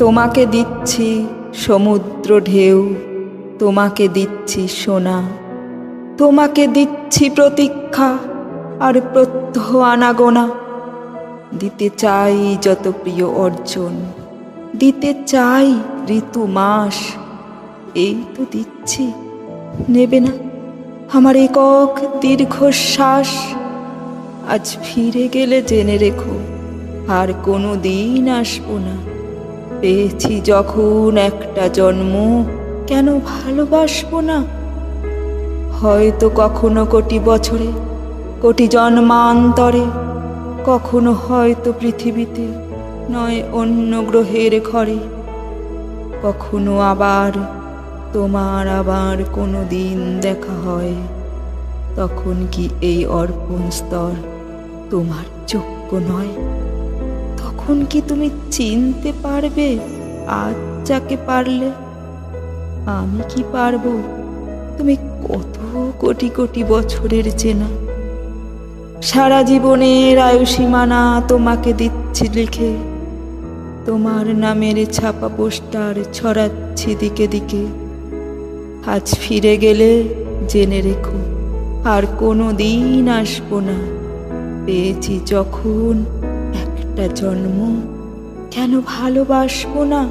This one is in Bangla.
তোমাকে দিচ্ছি সমুদ্র ঢেউ, তোমাকে দিচ্ছি সোনা, তোমাকে দিচ্ছি প্রতীক্ষা আর প্রত্যহ আনাগোনা। দিতে চাই যত প্রিয় অর্জন, দিতে চাই ঋতু মাস, এই তো দিচ্ছি। নেবে না আমার একক দীর্ঘশ্বাস, আজ ফিরে গেলে জেনে রেখো, আর কোনো দিন আসব না। পেয়েছি যখন একটা জন্ম, কেন ভালোবাসবো না? হয়তো কখনো কোটি বছরে, কোটি জন্মান্তরে, কখনো হয়তো পৃথিবীতে, নয় অন্য গ্রহের ঘরে। কখনো আবার তোমার আবার কোনো দিন দেখা হয়, তখন কি এই অর্পণ স্তর তোমার যোগ্য নয়? তখন কি তুমি চিনতে পারবে? আজ যাকে পারলে আমি কি পারব? তুমি কত কোটি কোটি বছরের চেনা। সারা জীবনের আয়ুসীমানা তোমাকে দিচ্ছি লিখে। তোমার নামের ছাপা পোস্টার ছড়াচ্ছি দিকে দিকে। আজ ফিরে গেলে জেনে রেখো, আর কোনো দিন আসব না। পেয়েছি যখন একটা জন্ম। কেন ভালোবাসবো না?